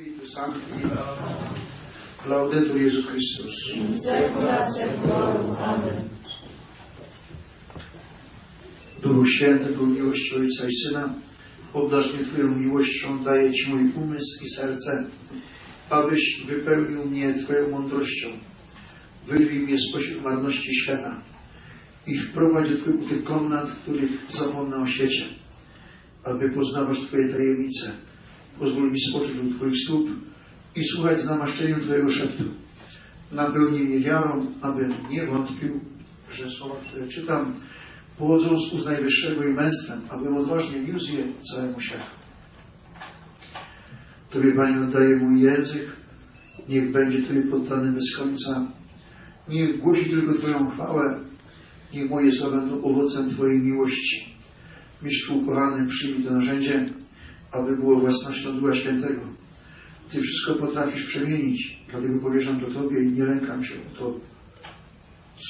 Spiritus Sancti. Laudetur Jezus Chrystus. Secula seculorum. Amen. Duchu Święty, był miłości Ojca i Syna, obdarz mnie Twoją miłością, daję Ci mój umysł i serce, abyś wypełnił mnie Twoją mądrością. Wyrwij mnie spośród marności świata i wprowadź do Twoich tych komnat, w których zapomnę o świecie, aby poznawać Twoje tajemnice. Pozwól mi spocząć u Twoich stóp i słuchać z namaszczeniem Twojego szeptu. Napełnij mnie wiarą, abym nie wątpił, że słowa, które czytam, pochodzą z ust Najwyższego i męstwem, abym odważnie niósł je całemu światu. Tobie, Panie, oddaję mój język, niech będzie Tobie poddany bez końca. Niech głosi tylko Twoją chwałę, niech moje słowa będą owocem Twojej miłości. Mistrzu ukochany, przyjmij to narzędzie, aby było własnością Ducha Świętego. Ty wszystko potrafisz przemienić, dlatego powierzam to Tobie i nie lękam się o to,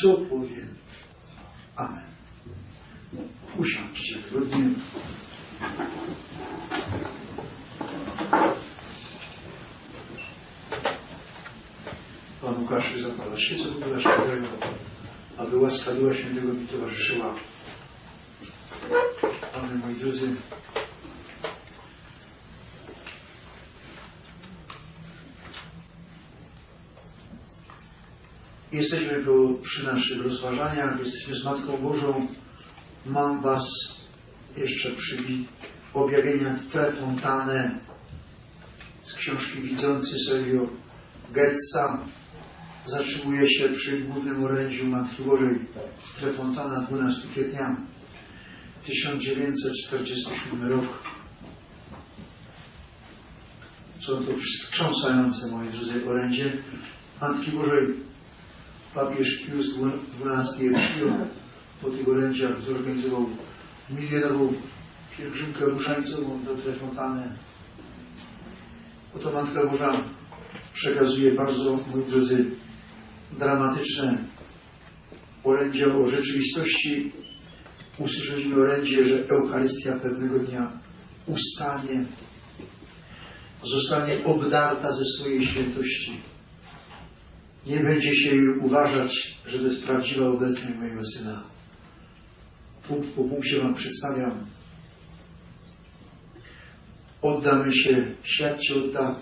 co powiem. Amen. Usiądźcie wygodnie. Pan Łukasz zapala świecę do Ducha Świętego, aby łaska Ducha Świętego mi towarzyszyła. Amen, moi drodzy. Jesteśmy tu przy naszych rozważaniach, jesteśmy z Matką Bożą. Mam Was jeszcze przy objawieniach Tre Fontane z książki Widzący Sergio Getza. Zatrzymuje się przy głównym orędziu Matki Bożej z Tre Fontana 12 kwietnia 1947 rok. Są to wstrząsające, moi drodzy, orędzie Matki Bożej papież Pius XII je przyjął po tych orędziach, zorganizował milionową pielgrzymkę ruszańcową do Trefontany. Oto Matka Boża przekazuje bardzo, moi drodzy, dramatyczne orędzia o rzeczywistości. Usłyszeliśmy orędzie, że Eucharystia pewnego dnia ustanie, zostanie obdarta ze swojej świętości nie będzie się uważać, że to jest prawdziwa obecność mojego syna. Punkt po punkcie Wam przedstawiam. Oddamy się, świat się odda.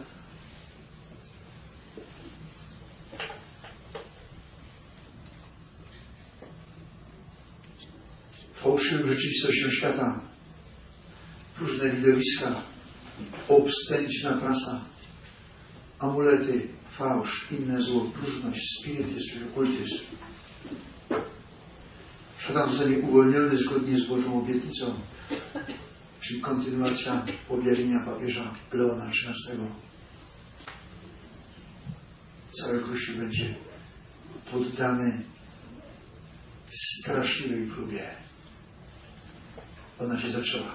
Fałszywą rzeczywistością świata, różne widowiska, obsceniczna prasa, amulety, fałsz, inne zło, próżność, spirytyzm, okultyzm. Szatan zostanie uwolniony zgodnie z Bożą obietnicą, czyli kontynuacja objawienia papieża Leona XIII. Cały Kościół będzie poddany straszliwej próbie. Ona się zaczęła.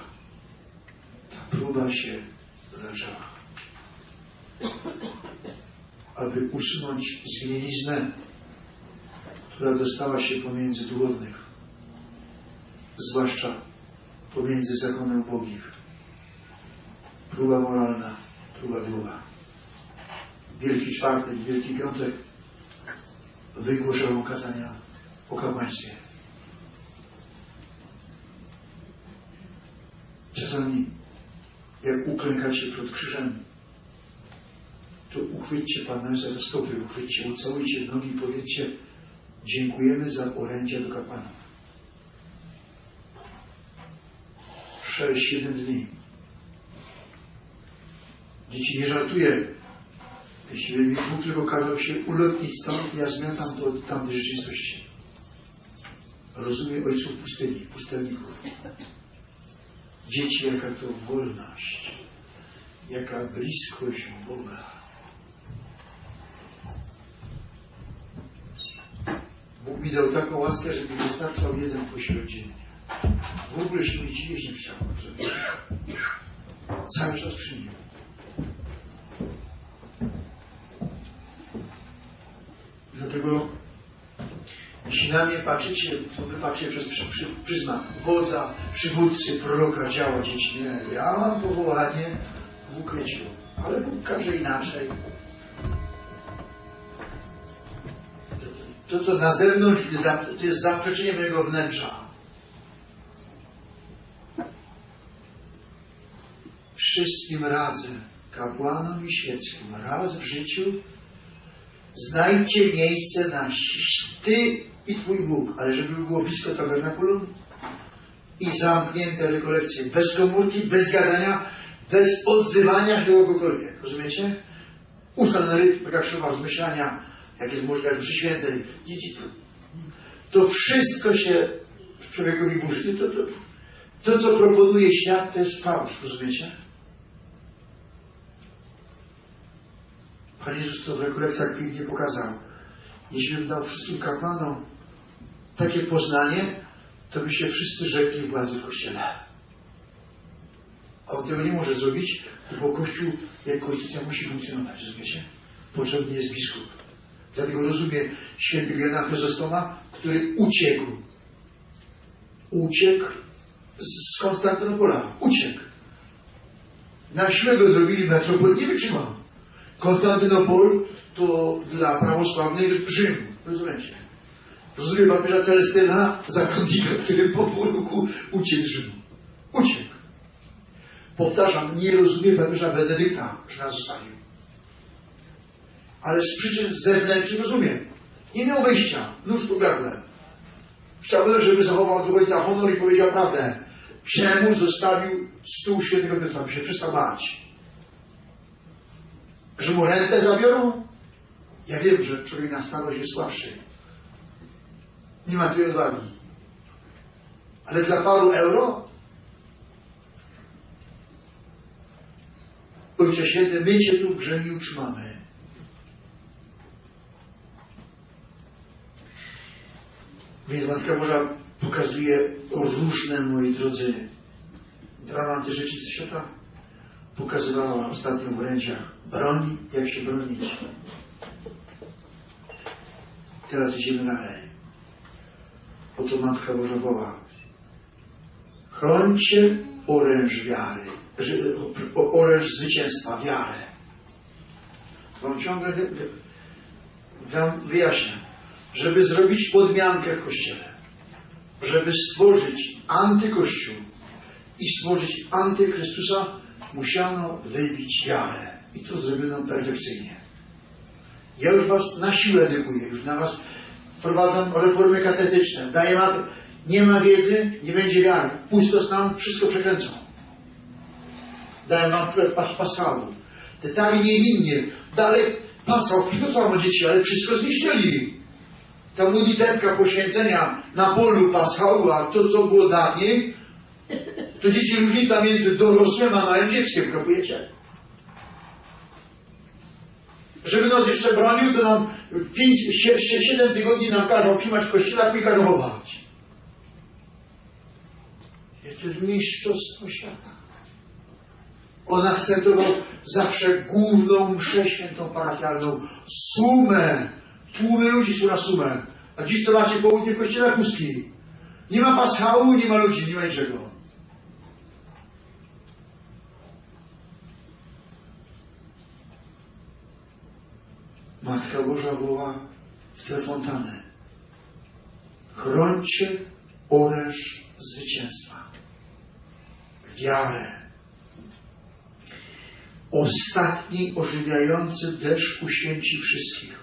Ta próba się zaczęła aby usunąć zgniliznę, która dostała się pomiędzy duchownych, zwłaszcza pomiędzy zakonem ubogich. Próba moralna, próba druga. Wielki czwartek, Wielki Piątek wygłoszono kazania o kapłaństwie. Czasami, jak uklękacie przed krzyżem, uchwyćcie Pana za stopy, uchwyćcie, ucałujcie nogi i powiedzcie dziękujemy za orędzia do kapłanów. Sześć, siedem dni. Dzieci, nie żartuję. Jeśli mi Bóg tylko kazał się ulotnić stąd, ja zmiatam od tamtej rzeczywistości. Rozumiem ojców pustyni, pustelników. Dzieci, jaka to wolność, jaka bliskość Boga. Bóg mi dał taką łaskę, że mi wystarczał jeden posiłek dziennie. W ogóle się mi dziwić nie chciało, żeby cały czas przy nim. Dlatego jeśli na mnie patrzycie, to wy patrzycie przez przy, przy, pryzmat wodza, przywódcy, proroka, działa dzieci. Nie, ja mam powołanie w ukryciu. ale Bóg każe inaczej. To, co na zewnątrz, to jest zaprzeczenie mojego wnętrza. Wszystkim radzę, kapłanom i świeckim, raz w życiu znajdźcie miejsce na Ty i Twój Bóg, ale żeby było blisko tabernakulum i zamknięte rekolekcje, bez komórki, bez gadania, bez odzywania się kogokolwiek. Rozumiecie? Ustal rytm Kraszowa, rozmyślania, jak jest możliwe, przy świętej, dziedzictwo. To wszystko się w człowiekowi burzy. To, to, to, co proponuje świat, to jest fałsz, rozumiecie? Pan Jezus to w rekolekcjach pięknie pokazał. Jeśli bym dał wszystkim kapłanom takie poznanie, to by się wszyscy rzekli władzy w Kościele. A on tego nie może zrobić, bo Kościół jako instytucja musi funkcjonować, rozumiecie? Potrzebny jest biskup. Dlatego rozumie świętego Jana Chryzostoma, który uciekł. Uciekł z Konstantynopola. Uciekł. Na siłę go zrobili metropol, nie wytrzymał. Konstantynopol to dla prawosławnych Rzym. Rozumiecie? Rozumie papieża Celestyna, zakątnika, który po pół roku uciekł z Rzymu. Uciekł. Powtarzam, nie rozumie papieża Benedykta, że nas zostawił. Ale z przyczyn zewnętrznych rozumiem. Nie miał wejścia. Nóż po gardle. Chciałbym, żeby zachował do końca honor i powiedział prawdę. Czemu zostawił stół świętego Piotra? By się przestał bać. Że mu rentę zabiorą? Ja wiem, że człowiek na starość jest słabszy. Nie ma tyle odwagi. Ale dla paru euro? Ojcze Święty, my Cię tu w grze nie utrzymamy. Więc Matka Boża pokazuje różne, moi drodzy, dramaty życia świata. Pokazywała ostatnio w orędziach broń, jak się bronić. Teraz idziemy dalej. Oto Matka Boża woła. Chrońcie oręż wiary, oręż zwycięstwa, wiarę. Wam ciągle wy, wy, wam wyjaśniam, żeby zrobić podmiankę w Kościele, żeby stworzyć antykościół i stworzyć antychrystusa, musiano wybić wiarę. I to zrobiono perfekcyjnie. Ja już was na siłę edukuję, już na was wprowadzam reformy katetyczne, daję mat... Nie ma wiedzy, nie będzie wiary. Pusto stan, wszystko przekręcą. Daję wam przykład pas Paschału. Te tak niewinnie, dalej Paschał, przygotował dzieci, ale wszystko zniszczyli. Ta modlitewka poświęcenia na polu Paschału, a to co było dawniej, to dzieci różnica między dorosłym a małym dzieckiem, kapujecie? Żeby nas jeszcze bronił, to nam 5, 7 tygodni nam każą trzymać w kościele, i każą chować. To jest mistrzostwo świata. On akcentował zawsze główną mszę świętą parafialną. Sumę. Tłumy ludzi są na sumę. A dziś co macie południe w kościele pustki. Nie ma paschału, nie ma ludzi, nie ma niczego. Matka Boża woła w tę fontannę. Chrońcie oręż zwycięstwa. Wiarę. Ostatni ożywiający deszcz uświęci wszystkich.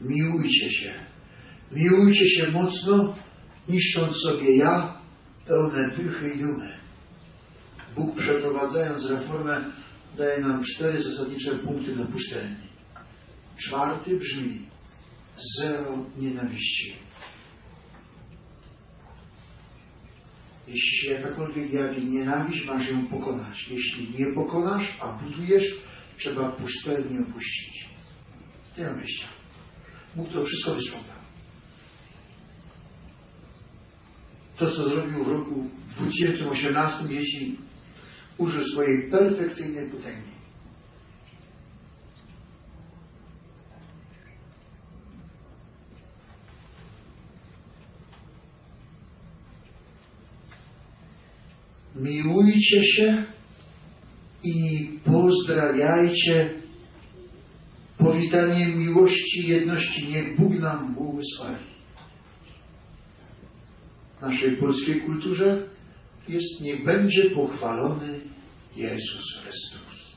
Miłujcie się. Miłujcie się mocno, niszcząc sobie ja, pełne pychy i dumy. Bóg przeprowadzając reformę daje nam cztery zasadnicze punkty na pustelni. Czwarty brzmi zero nienawiści. Jeśli się jakakolwiek jawi nienawiść, masz ją pokonać. Jeśli nie pokonasz, a budujesz, trzeba pustelnie opuścić. Nie wyjścia. Bóg to wszystko wysprzątał. To, co zrobił w roku 2018, dzieci użył swojej perfekcyjnej potęgi. Miłujcie się i pozdrawiajcie. Powitaniem miłości jedności. Niech Bóg nam błogosławi. W naszej polskiej kulturze jest niech będzie pochwalony Jezus Chrystus.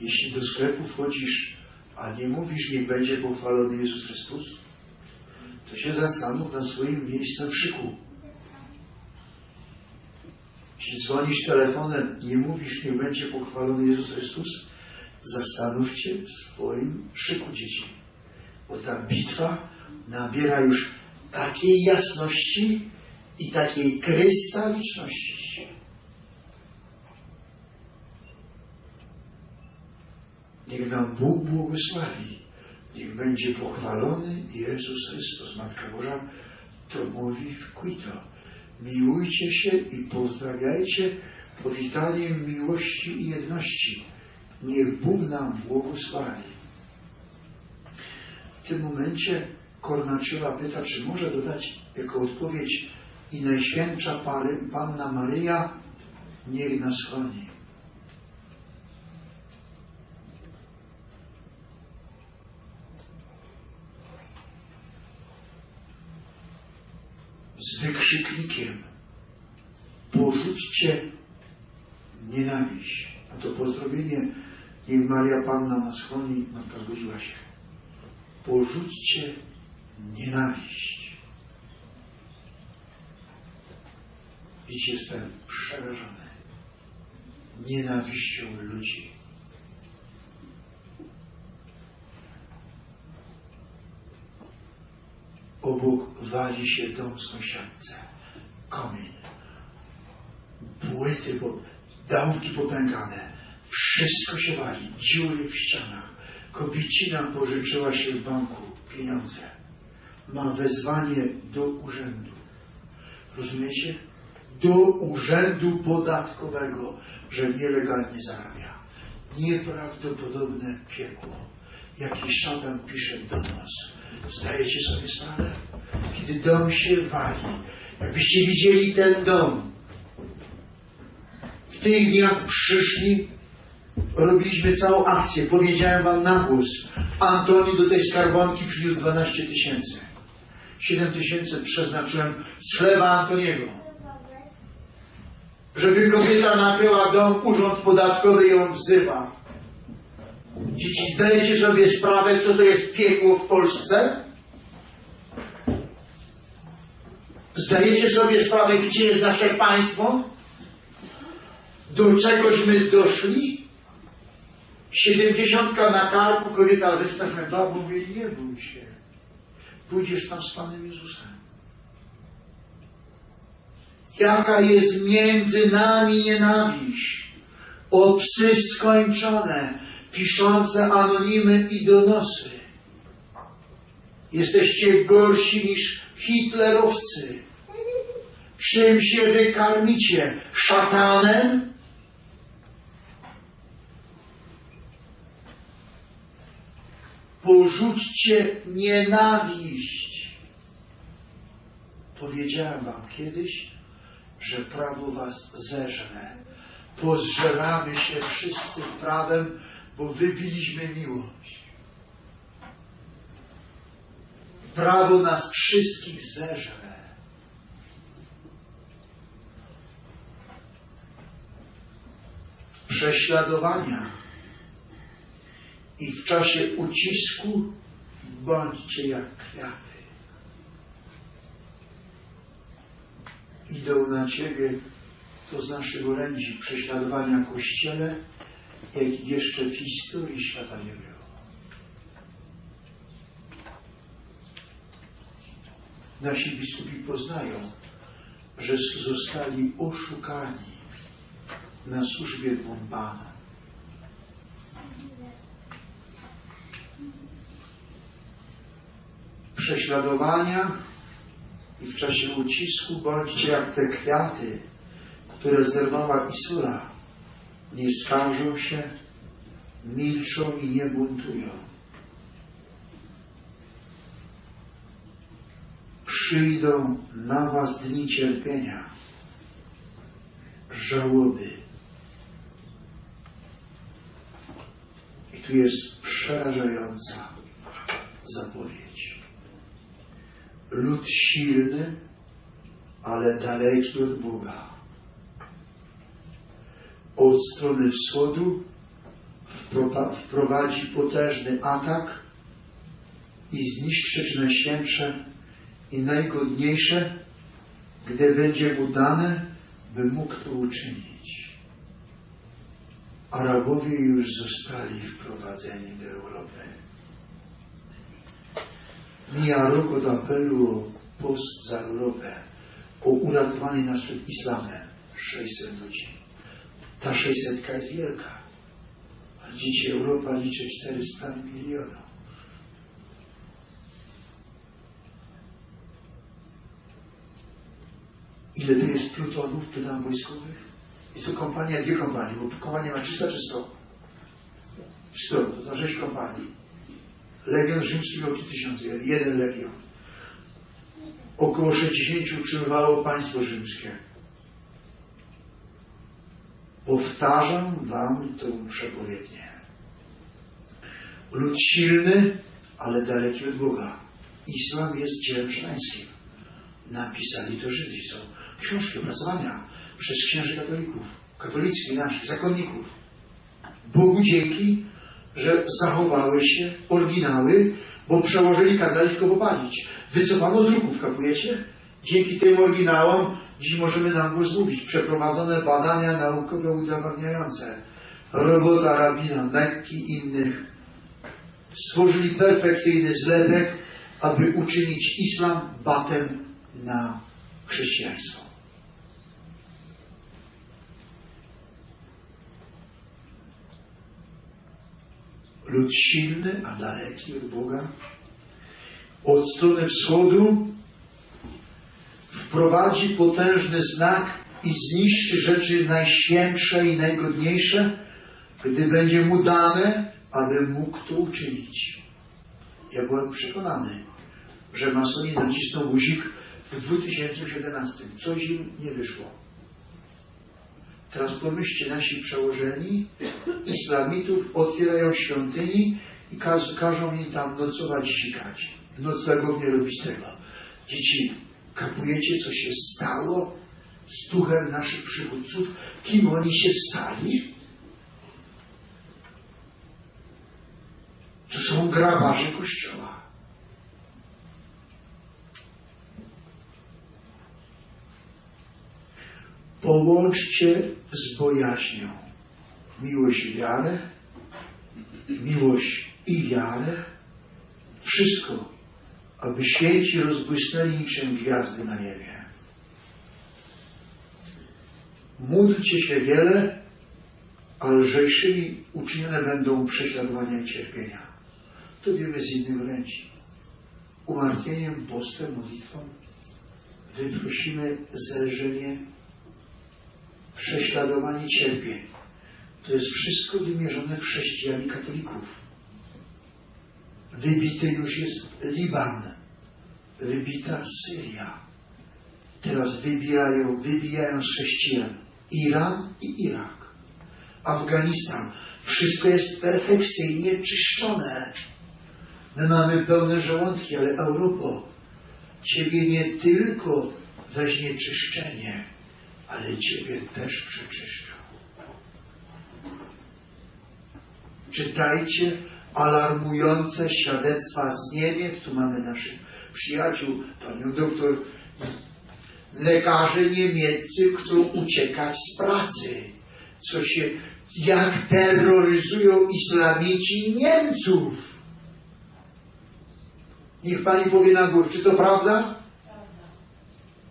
Jeśli do sklepu wchodzisz, a nie mówisz, niech będzie pochwalony Jezus Chrystus, to się zastanów nad swoim miejscem w szyku. Jeśli dzwonisz telefonem, nie mówisz, niech będzie pochwalony Jezus Chrystus, zastanów się w swoim szyku dzieci. Bo ta bitwa nabiera już takiej jasności i takiej krystaliczności. Niech nam Bóg błogosławi. Niech będzie pochwalony Jezus Chrystus. Matka Boża to mówi w Quito. Miłujcie się i pozdrawiajcie powitaniem miłości i jedności. Niech Bóg nam błogosławi. W tym momencie Kornaciowa pyta, czy może dodać jako odpowiedź i Najświętsza Panna Maryja niech nas chroni. Z wykrzyknikiem porzućcie nienawiść. A to pozdrowienie niech Maria Panna nas chroni, Matka zgodziła się. Porzućcie nienawiść. Dziś jestem przerażony nienawiścią ludzi. Obok wali się dom sąsiadce, komin, płyty, bo dałki popękane, wszystko się wali, dziury w ścianach. Kobiecina pożyczyła się w banku pieniądze. Ma wezwanie do urzędu. Rozumiecie? Do urzędu podatkowego, że nielegalnie zarabia. Nieprawdopodobne piekło. Jakiś szatan pisze do nas. Zdajecie sobie sprawę? Kiedy dom się wali, jakbyście widzieli ten dom, w tych dniach przyszli, robiliśmy całą akcję. Powiedziałem wam na głos. Antoni do tej skarbonki przyniósł 12 tysięcy. 7 tysięcy przeznaczyłem z chleba Antoniego. Żeby kobieta nakryła dom, urząd podatkowy ją wzywa. Dzieci, zdajecie sobie sprawę, co to jest piekło w Polsce? Zdajecie sobie sprawę, gdzie jest nasze państwo? Do czegośmy doszli? Siedemdziesiątka na karku, kobieta wystraszona, babo mówi, nie bój się. Pójdziesz tam z Panem Jezusem. Jaka jest między nami nienawiść? O psy skończone, piszące anonimy i donosy. Jesteście gorsi niż hitlerowcy. Czym się wykarmicie? Szatanem? Porzućcie nienawiść. Powiedziałem wam kiedyś, że prawo was zeżre. Pozżeramy się wszyscy prawem, bo wybiliśmy miłość. Prawo nas wszystkich zeżre. W prześladowaniach i w czasie ucisku bądźcie jak kwiaty. Idą na ciebie, to z naszych orędzi prześladowania Kościele, jak jeszcze w historii świata nie było. Nasi biskupi poznają, że zostali oszukani na służbie dwóm Panom. W prześladowaniach i w czasie ucisku bądźcie jak te kwiaty, które zerwała Isura. Nie skarżą się, milczą i nie buntują. przyjdą na was dni cierpienia, żałoby. I tu jest przerażająca zapowiedź. Lud silny, ale daleki od Boga. Od strony wschodu wprowadzi potężny atak i zniszczy czy najświętsze i najgodniejsze, gdy będzie mu dane, by mógł to uczynić. Arabowie już zostali wprowadzeni do Europy. Mija rok od apelu o post za Europę, o uratowanie nas islamem. 600 ludzi. Ta 600 jest wielka. A dzisiaj Europa liczy 400 milionów. Ile to jest plutonów, pluton wojskowych? Jest to kompania, dwie kompanie, bo kompania ma 300 czy 100? 100, to za 6 kompanii. Legion rzymski miał 3000, jeden legion. Około 60 utrzymywało państwo rzymskie. Powtarzam wam tą przepowiednię. Lud silny, ale daleki od Boga. Islam jest dziełem szatańskim. Napisali to Żydzi. Są książki, opracowania przez księży katolików, katolickich naszych, zakonników. Bogu dzięki, że zachowały się oryginały, bo przełożyli kazali tylko popalić. Wycofano druków, kapujecie? Dzięki tym oryginałom dziś możemy na głos mówić. Przeprowadzone badania naukowe udowadniające. Robota rabina Mekki i innych stworzyli perfekcyjny zlepek, aby uczynić islam batem na chrześcijaństwo. Lud silny, a daleki od Boga, od strony wschodu wprowadzi potężny znak i zniszczy rzeczy najświętsze i najgodniejsze, gdy będzie mu dane, aby mógł to uczynić. Ja byłem przekonany, że masoni nacisną guzik w 2017. Coś im nie wyszło. Teraz pomyślcie, nasi przełożeni islamitów otwierają świątyni i każ, każą im tam nocować, sikać. Noclegownie robić tego. Dzieci, kapujecie, co się stało z duchem naszych przywódców? Kim oni się stali? To są grabarze Kościoła. Połączcie z bojaźnią miłość i wiarę, miłość i wiarę, wszystko, aby święci rozbłysnęli niczym gwiazdy na niebie. Módlcie się wiele, a lżejszymi uczynione będą prześladowania i cierpienia. To wiemy z innych orędzi. Umartwieniem, postem, modlitwą wyprosimy zelżenie, prześladowanie, cierpień. To jest wszystko wymierzone w chrześcijan katolików. Wybity już jest Liban, wybita Syria. Teraz wybijają, wybijają chrześcijan Iran i Irak. Afganistan. Wszystko jest perfekcyjnie czyszczone. My mamy pełne żołądki, ale Europo, Ciebie nie tylko weźmie czyszczenie, ale Ciebie też przeczyszczą. Czytajcie alarmujące świadectwa z Niemiec. Tu mamy naszych przyjaciół, panią doktor. Lekarze niemieccy chcą uciekać z pracy. Co się, jak terroryzują islamici Niemców. Niech pani powie na górę, czy to prawda?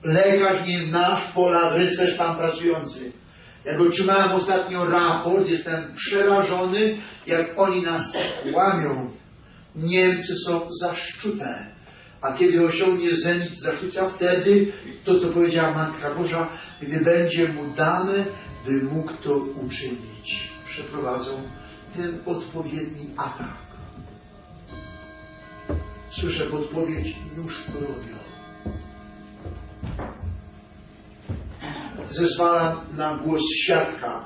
Lekarz nie nasz, Polak, rycerz tam pracujący. Jak otrzymałem ostatnio raport, jestem przerażony, jak oni nas kłamią. Niemcy są zaszczute. A kiedy osiągnie zenit zaszczucia, wtedy to, co powiedziała Matka Boża, gdy będzie mu dane, by mógł to uczynić. Przeprowadzą ten odpowiedni atak. Słyszę podpowiedź, już robią. Zezwalam na głos świadka.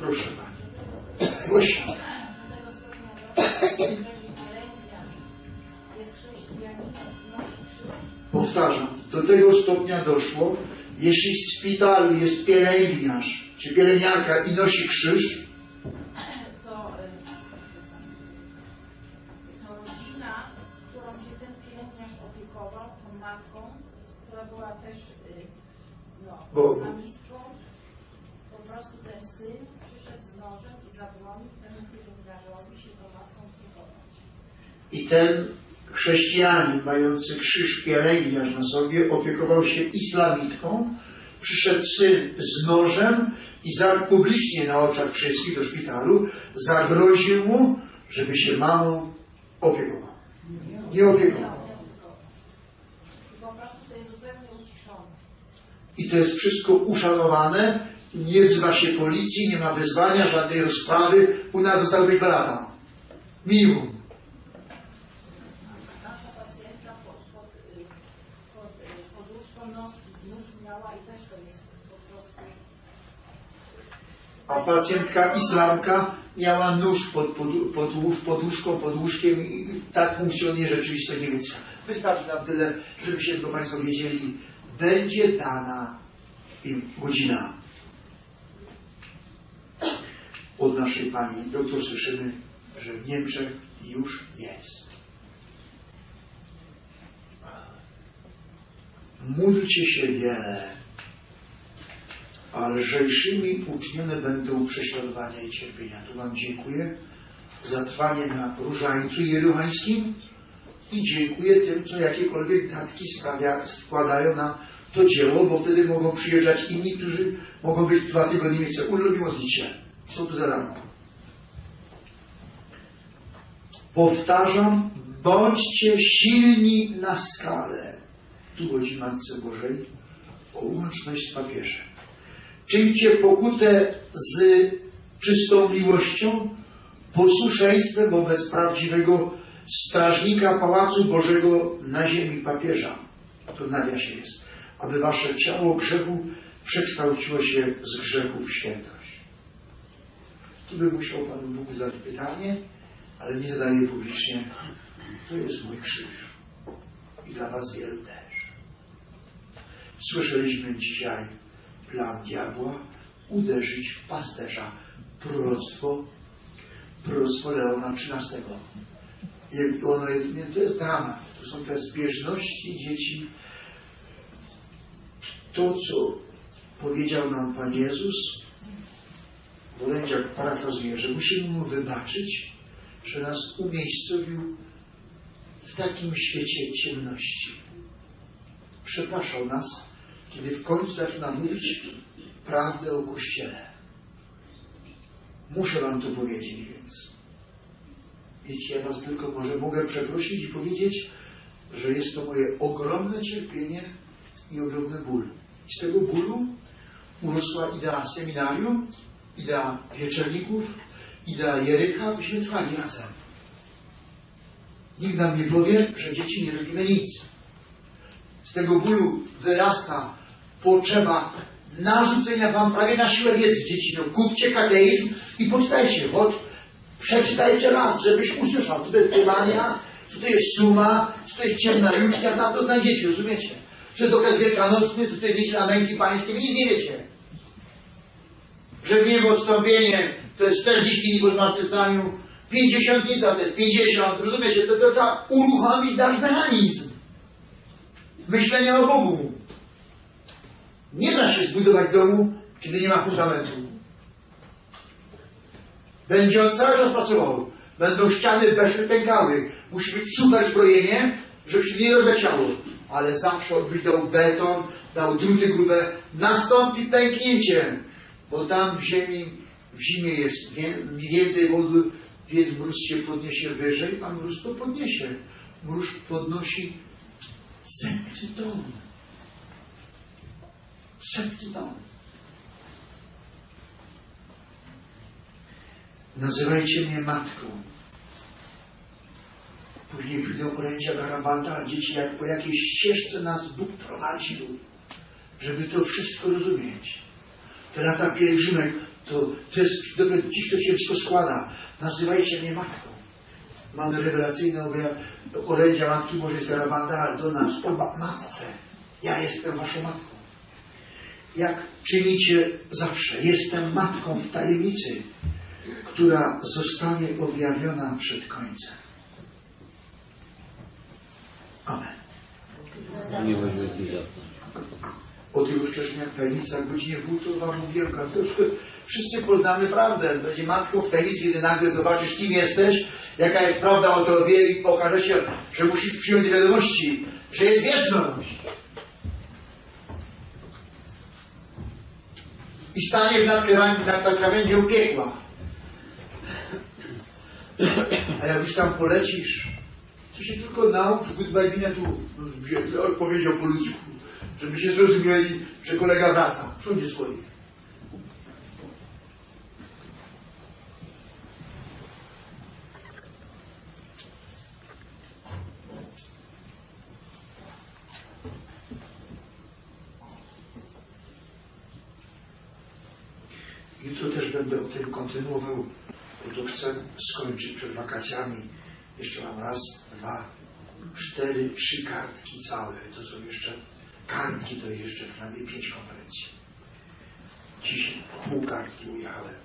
Proszę Pani. Głos świadka. Powtarzam, do tego stopnia doszło, jeśli w szpitalu jest pielęgniarz czy pielęgniarka i nosi krzyż, Bo- islamistką, po prostu ten syn przyszedł z nożem i zabronił temu pielęgniarzowi się tą matką opiekować. i ten chrześcijanin mający krzyż pielęgniarz na sobie opiekował się islamitką, przyszedł syn z nożem i za, publicznie na oczach wszystkich do szpitalu zagroził mu, żeby się mamą opiekował. Nie opiekował. I po prostu to jest zupełnie uciszone. I to jest wszystko uszanowane, nie wzywa się policji, nie ma wezwania, żadnej rozprawy. U nas zostały być dwa lata. Minimum. A pacjentka islamka miała nóż pod, pod, pod, poduszką, pod łóżkiem i tak funkcjonuje rzeczywistość niemiecka. Wystarczy nam tyle, żebyście tylko Państwo wiedzieli, będzie dana im godzina. Od naszej Pani doktor słyszymy, że w Niemczech już jest. Módlcie się wiele, a lżejszymi ucznione będą prześladowania i cierpienia. Tu Wam dziękuję za trwanie na różańcu jeruchańskim i dziękuję tym, co jakiekolwiek datki sprawia, składają na to dzieło, bo wtedy mogą przyjeżdżać inni, którzy mogą być dwa tygodnie mieć urlop i modlić się. Są tu za darmo. Powtarzam, bądźcie silni na skalę. Tu chodzi Matce Bożej o łączność z papieżem. Czyńcie pokutę z czystą miłością, posłuszeństwem wobec prawdziwego strażnika Pałacu Bożego na ziemi papieża. To nawiasie jest. Aby wasze ciało grzechu przekształciło się z grzechu w świętość. Tu bym musiał Panu Bogu zadać pytanie, ale nie zadaję publicznie. To jest mój krzyż. I dla Was wielu też. Słyszeliśmy dzisiaj plan diabła uderzyć w pasterza. Proroctwo, proroctwo Leona XIII. I ono jest, nie, to jest dramat. To są te zbieżności dzieci. To, co powiedział nam Pan Jezus, w orędziach parafrazuję, że musimy Mu wybaczyć, że nas umiejscowił w takim świecie ciemności. Przepraszał nas, kiedy w końcu zaczyna mówić prawdę o Kościele. Muszę Wam to powiedzieć, więc. Wiecie, ja Was tylko może mogę przeprosić i powiedzieć, że jest to moje ogromne cierpienie i ogromny ból. I z tego bólu urosła idea seminarium, idea wieczerników, idea Jerycha, byśmy trwali razem. Nikt nam nie powie, że dzieci nie robimy nic. Z tego bólu wyrasta potrzeba narzucenia wam prawie na siłę wiedzy dzieci. No, kupcie kateizm i poczytajcie, choć przeczytajcie raz, żebyś usłyszał, co to jest Polania, co to jest suma, co to jest ciemna julica, tam to znajdziecie, rozumiecie? Jest okres wielkanocny, co to jest niedziela męki pańskiej, nic nie wiecie. Że w niebo odstąpienie to jest 40 dni po zmartwychwstaniu, 50 dni to jest 50, rozumiecie? To, to trzeba uruchomić nasz mechanizm myślenia o Bogu. Nie da się zbudować domu, kiedy nie ma fundamentu. Będzie on cały czas pracował. Będą ściany weszły pękały. Musi być super zbrojenie, żeby się nie rozleciało. Ale zawsze on byś dał beton, dał druty grube, nastąpi pęknięcie. Bo tam w ziemi, w zimie jest więcej wody, więc mróz się podniesie wyżej, a mróz to podniesie. Mróz podnosi setki ton. Setki ton. Nazywajcie mnie matką. Później przyjdą orędzia Garabanta, a dzieci jak po jakiejś ścieżce nas Bóg prowadził, żeby to wszystko rozumieć. Te lata pielgrzymek, to, to jest, dopiero dziś to się wszystko składa. Nazywajcie mnie matką. Mamy rewelacyjne orędzia Matki Bożej z Garabanta do nas, o ma- matce. Ja jestem waszą matką. Jak czynicie zawsze, jestem matką w tajemnicy, która zostanie objawiona przed końcem. Amen. O tych uszczęśliwych tajemnicach godzinie w to wam mówiłem, to już wszyscy poznamy prawdę. Będzie matką w tajemnicy, kiedy nagle zobaczysz, kim jesteś, jaka jest prawda o tobie i okaże się, że musisz przyjąć do wiadomości, że jest wieczność. I staniesz nad krawędzią piekła. A jak już tam polecisz, to się tylko naucz goodbye tu, no, powiedział po ludzku, żeby się zrozumieli, że kolega wraca. Wszędzie swoich. Jutro też będę o tym kontynuował, to chcę skończyć przed wakacjami. Jeszcze mam raz, dwa, cztery, trzy kartki całe. To są jeszcze kartki, to jest jeszcze przynajmniej pięć konferencji. Dziś pół kartki ujechałem.